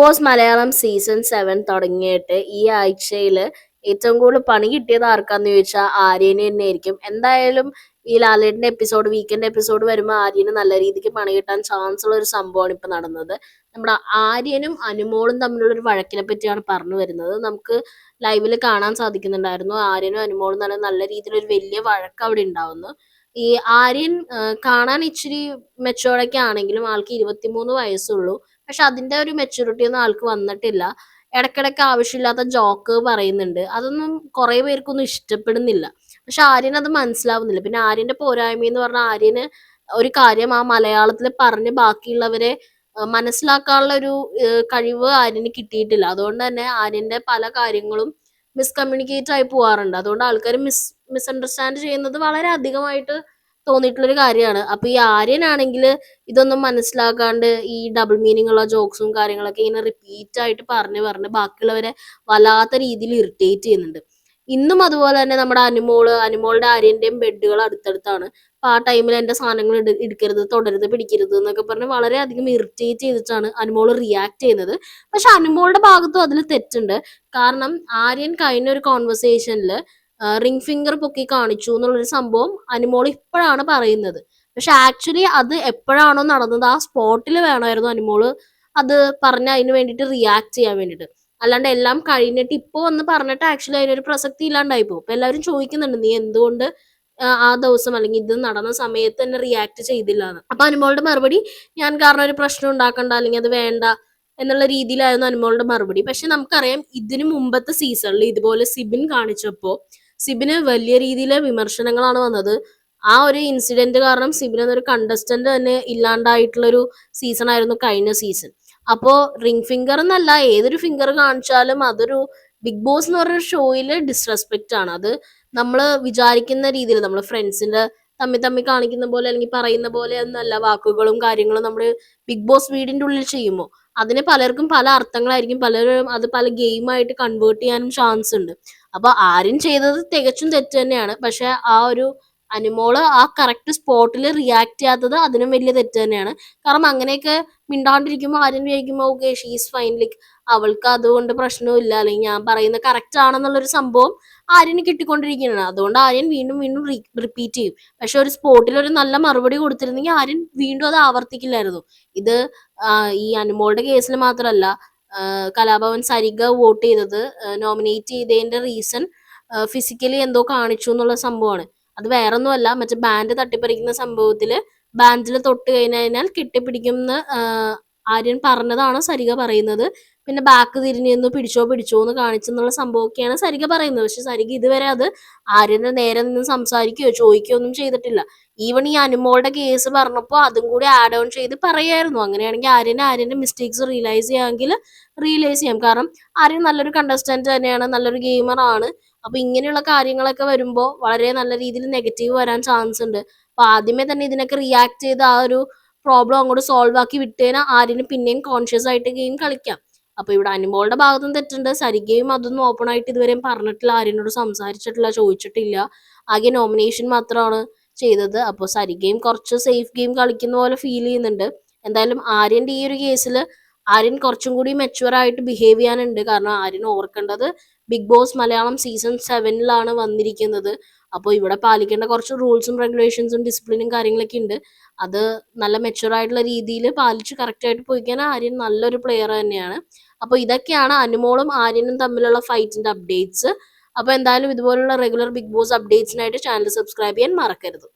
Boss Malayalam season seven തുടങ്ങിയിട്ട് ഈ ആഴ്ചയിൽ ഏറ്റവും കൂടുതൽ പണി കിട്ടിയത് ആർക്കാന്ന് ചോദിച്ചാൽ ആര്യന് തന്നെ ആയിരിക്കും എന്തായാലും ഈ ലാലേട്ടിന്റെ എപ്പിസോഡ് വീക്കെൻഡ് എപ്പിസോഡ് വരുമ്പോൾ ആര്യന് നല്ല രീതിക്ക് പണി കിട്ടാൻ ചാൻസ് ഉള്ള ഒരു സംഭവമാണ് ഇപ്പൊ നടന്നത്. നമ്മുടെ ആര്യനും അനുമോളും തമ്മിലുള്ള ഒരു വഴക്കിനെ പറ്റിയാണ് പറഞ്ഞു വരുന്നത്. നമുക്ക് ലൈവിൽ കാണാൻ സാധിക്കുന്നുണ്ടായിരുന്നു. ആര്യനും അനുമോളും നല്ല നല്ല രീതിയിൽ ഒരു വലിയ വഴക്ക് അവിടെ ഉണ്ടാവുന്നു. ഈ ആര്യൻ കാണാൻ ഇച്ചിരി മെച്ചോർഡൊക്കെ ആണെങ്കിലും ആൾക്ക് ഇരുപത്തിമൂന്ന് വയസ്സുള്ളൂ. പക്ഷെ അതിന്റെ ഒരു മെച്ചൂരിറ്റി ഒന്നും ആൾക്ക് വന്നിട്ടില്ല. ഇടക്കിടക്ക് ആവശ്യമില്ലാത്ത ജോക്ക് പറയുന്നുണ്ട്. അതൊന്നും കുറെ പേർക്കൊന്നും ഇഷ്ടപ്പെടുന്നില്ല. പക്ഷെ ആര്യൻ അത് മനസ്സിലാവുന്നില്ല. പിന്നെ ആര്യന്റെ പോരായ്മ എന്ന് പറഞ്ഞാൽ ആര്യന് ഒരു കാര്യം ആ മലയാളത്തിൽ പറഞ്ഞ് ബാക്കിയുള്ളവരെ മനസ്സിലാക്കാനുള്ള ഒരു കഴിവ് ആര്യന് കിട്ടിയിട്ടില്ല. അതുകൊണ്ട് തന്നെ ആര്യന്റെ പല കാര്യങ്ങളും മിസ്കമ്മ്യൂണിക്കേറ്റ് ആയി പോവാറുണ്ട്. അതുകൊണ്ട് ആൾക്കാർ മിസ് മിസ്അണ്ടർസ്റ്റാൻഡ് ചെയ്യുന്നത് വളരെ അധികമായിട്ട് തോന്നിയിട്ടുള്ളൊരു കാര്യമാണ്. അപ്പൊ ഈ ആര്യനാണെങ്കിൽ ഇതൊന്നും മനസ്സിലാക്കാണ്ട് ഈ ഡബിൾ മീനിങ് ഉള്ള ജോക്സും കാര്യങ്ങളൊക്കെ ഇങ്ങനെ റിപ്പീറ്റ് ആയിട്ട് പറഞ്ഞ് പറഞ്ഞ് ബാക്കിയുള്ളവരെ വല്ലാത്ത രീതിയിൽ ഇറിറ്റേറ്റ് ചെയ്യുന്നുണ്ട്. ഇന്നും അതുപോലെ തന്നെ നമ്മുടെ അനുമോൾ അനുമോളുടെ ആര്യന്റെയും ബെഡുകൾ അടുത്തടുത്താണ്. അപ്പൊ ആ ടൈമിൽ എന്റെ സാധനങ്ങൾ എടുക്കരുത് തുടരുത് പിടിക്കരുത് എന്നൊക്കെ പറഞ്ഞ് വളരെയധികം ഇറിറ്റേറ്റ് ചെയ്തിട്ടാണ് അനുമോൾ റിയാക്ട് ചെയ്യുന്നത്. പക്ഷെ അനുമോളുടെ ഭാഗത്തും അതിൽ തെറ്റുണ്ട്. കാരണം ആര്യൻ കഴിഞ്ഞ ഒരു കോൺവെർസേഷനിൽ റിംഗ് ഫിംഗർ പൊക്കി കാണിച്ചു എന്നുള്ളൊരു സംഭവം അനുമോൾ ഇപ്പോഴാണ് പറയുന്നത്. പക്ഷെ ആക്ച്വലി അത് എപ്പോഴാണോ നടന്നത് ആ സ്പോട്ടിൽ വേണമായിരുന്നു അനുമോൾ അത് പറഞ്ഞ അതിന് വേണ്ടിയിട്ട് റിയാക്ട് ചെയ്യാൻ വേണ്ടിയിട്ട്. അല്ലാണ്ട് എല്ലാം കഴിഞ്ഞിട്ട് ഇപ്പോൾ വന്ന് പറഞ്ഞിട്ട് ആക്ച്വലി അതിനൊരു പ്രസക്തി ഇല്ലാണ്ടായി പോകും. അപ്പൊ എല്ലാവരും ചോദിക്കുന്നുണ്ട് നീ എന്തുകൊണ്ട് ആ ദിവസം അല്ലെങ്കിൽ ഇത് നടന്ന സമയത്ത് തന്നെ റിയാക്ട് ചെയ്തില്ല എന്ന്? അപ്പൊ അനുമോളുടെ മറുപടി ഞാൻ കാരണം ഒരു പ്രശ്നം ഉണ്ടാക്കണ്ട അല്ലെങ്കിൽ അത് വേണ്ട എന്നുള്ള രീതിയിലായിരുന്നു അനുമോളുടെ മറുപടി. പക്ഷെ നമുക്കറിയാം ഇതിനു മുമ്പത്തെ സീസണിൽ ഇതുപോലെ സിബിൻ കാണിച്ചപ്പോൾ സിബിന് വലിയ രീതിയിലെ വിമർശനങ്ങളാണ് വന്നത്. ആ ഒരു ഇൻസിഡന്റ് കാരണം സിബിൻ എന്നൊരു കണ്ടസ്റ്റന്റ് തന്നെ ഇല്ലാണ്ടായിട്ടുള്ളൊരു സീസൺ ആയിരുന്നു കഴിഞ്ഞ സീസൺ അപ്പോ റിംഗ് ഫിംഗർ എന്നല്ല ഏതൊരു ഫിംഗർ കാണിച്ചാലും അതൊരു ബിഗ് ബോസ് എന്ന് പറഞ്ഞ ഷോയിൽ ഡിസ്റെസ്പെക്റ്റ് ആണ്. അത് നമ്മൾ വിചാരിക്കുന്ന രീതിയിൽ നമ്മൾ ഫ്രണ്ട്സിന്റെ തമ്മിൽ തമ്മിൽ കാണിക്കുന്ന പോലെ അല്ലെങ്കിൽ പറയുന്ന പോലെ ഒന്നല്ല വാക്കുകളും കാര്യങ്ങളും നമ്മൾ ബിഗ് ബോസ് വീടിന്റെ ഉള്ളിൽ ചെയ്യുമ്പോൾ. അതിന് പലർക്കും പല അർത്ഥങ്ങളായിരിക്കും. പലരും അത് പല ഗെയിമായിട്ട് കൺവേർട്ട് ചെയ്യാനും ചാൻസ് ഉണ്ട്. അപ്പൊ ആരും ചെയ്തത് തികച്ചും തെറ്റ് തന്നെയാണ്. പക്ഷെ ആ ഒരു അനുമോൾ ആ കറക്റ്റ് സ്പോട്ടിൽ റിയാക്ട് ചെയ്യാത്തത് അതിനും വലിയ തെറ്റ് തന്നെയാണ്. കാരണം അങ്ങനെയൊക്കെ മിണ്ടാണ്ടിരിക്കുമ്പോൾ ആരും വിചാരിക്കുമ്പോൾ ഓക്കെ ഷീസ് ഫൈൻ ലൈക്ക് അവൾക്ക് അതുകൊണ്ട് പ്രശ്നമില്ല അല്ലെങ്കിൽ ഞാൻ പറയുന്ന കറക്റ്റ് ആണെന്നുള്ളൊരു സംഭവം ആര്യന് കിട്ടിക്കൊണ്ടിരിക്കുകയാണ്. അതുകൊണ്ട് ആര്യൻ വീണ്ടും വീണ്ടും റിപ്പീറ്റ് ചെയ്യും. പക്ഷെ ഒരു സ്പോട്ടിൽ ഒരു നല്ല മറുപടി കൊടുത്തിരുന്നെങ്കിൽ ആര്യൻ വീണ്ടും അത് ആവർത്തിക്കില്ലായിരുന്നു. ഇത് ഈ അനുമോളുടെ കേസിൽ മാത്രമല്ല കലാഭവൻ സരിഗ വോട്ട് ചെയ്തത് നോമിനേറ്റ് ചെയ്തതിന്റെ റീസൺ ഫിസിക്കലി എന്തോ കാണിച്ചു എന്നുള്ള സംഭവമാണ്. അത് വേറൊന്നുമല്ല. മറ്റേ ബാൻഡ് തട്ടിപ്പറിക്കുന്ന സംഭവത്തിൽ ബാൻഡിൽ തൊട്ട് കഴിഞ്ഞാൽ കെട്ടിപ്പിടിക്കുമെന്ന് ആര്യൻ പറഞ്ഞതാണ് സരിക പറയുന്നത്. പിന്നെ ബാക്ക് തിരിഞ്ഞു പിടിച്ചോ പിടിച്ചോ എന്ന് കാണിച്ചെന്നുള്ള സംഭവമൊക്കെയാണ് സരിക പറയുന്നത്. പക്ഷെ സരിക ഇതുവരെ അത് ആര്യന്റെ നേരെ നിന്ന് സംസാരിക്കുകയോ ചോദിക്കുകയോ ഒന്നും ചെയ്തിട്ടില്ല. ഈവൺ ഈ അനുമോളുടെ കേസ് പറഞ്ഞപ്പോൾ അതും കൂടി ആഡ് ഓൺ ചെയ്ത് പറയായിരുന്നു. അങ്ങനെയാണെങ്കിൽ ആര്യന് ആര്യന്റെ മിസ്റ്റേക്സ് റിയലൈസ് ചെയ്യാമെങ്കിൽ റിയലൈസ് ചെയ്യാം. കാരണം ആര്യൻ നല്ലൊരു കണ്ടസ്റ്റന്റ് തന്നെയാണ് നല്ലൊരു ഗെയിമർ ആണ്. അപ്പൊ ഇങ്ങനെയുള്ള കാര്യങ്ങളൊക്കെ വരുമ്പോൾ വളരെ നല്ല രീതിയിൽ നെഗറ്റീവ് വരാൻ ചാൻസ് ഉണ്ട്. അപ്പൊ ആദ്യമേ തന്നെ ഇതിനൊക്കെ റിയാക്ട് ചെയ്ത് ആ ഒരു പ്രോബ്ലം അങ്ങോട്ട് സോൾവ് ആക്കി വിട്ടേനാ ആരിനും പിന്നെയും കോൺഷ്യസ് ആയിട്ട് ഗെയിം കളിക്കാം. അപ്പൊ ഇവിടെ അനുമോളുടെ ഭാഗത്തും തെറ്റുണ്ട്. സരികയും അതൊന്നും ഓപ്പൺ ആയിട്ട് ഇതുവരെയും പറഞ്ഞിട്ടില്ല. ആരിനോട് സംസാരിച്ചിട്ടില്ല ചോദിച്ചിട്ടില്ല. ആകെ നോമിനേഷൻ മാത്രമാണ് ചെയ്തത്. അപ്പോൾ സരികയും കുറച്ച് സേഫ് ഗെയിം കളിക്കുന്ന പോലെ ഫീൽ ചെയ്യുന്നുണ്ട്. എന്തായാലും ആര്യന്റെ ഈ ഒരു കേസിൽ ആര്യൻ കുറച്ചും കൂടി മെച്ചുവർ ആയിട്ട് ബിഹേവ് ചെയ്യാനുണ്ട്. കാരണം ആര്യൻ ഓർക്കേണ്ടത് ബിഗ് ബോസ് മലയാളം സീസൺ സെവനിലാണ് വന്നിരിക്കുന്നത്. അപ്പോൾ ഇവിടെ പാലിക്കേണ്ട കുറച്ച് റൂൾസും റെഗുലേഷൻസും ഡിസിപ്ലിനും കാര്യങ്ങളൊക്കെ ഉണ്ട്. അത് നല്ല മെച്ചുവർ ആയിട്ടുള്ള രീതിയിൽ പാലിച്ച് കറക്റ്റായിട്ട് പോയി കഴിഞ്ഞാൽ ആര്യൻ നല്ലൊരു പ്ലെയർ തന്നെയാണ്. അപ്പോൾ ഇതൊക്കെയാണ് അനുമോളും ആര്യനും തമ്മിലുള്ള ഫൈറ്റിന്റെ അപ്ഡേറ്റ്സ് അപ്പോൾ എന്തായാലും ഇതുപോലുള്ള റെഗുലർ ബിഗ് ബോസ് അപ്ഡേറ്റ്സിനായിട്ട് ചാനൽ സബ്സ്ക്രൈബ് ചെയ്യാൻ മറക്കരുത്.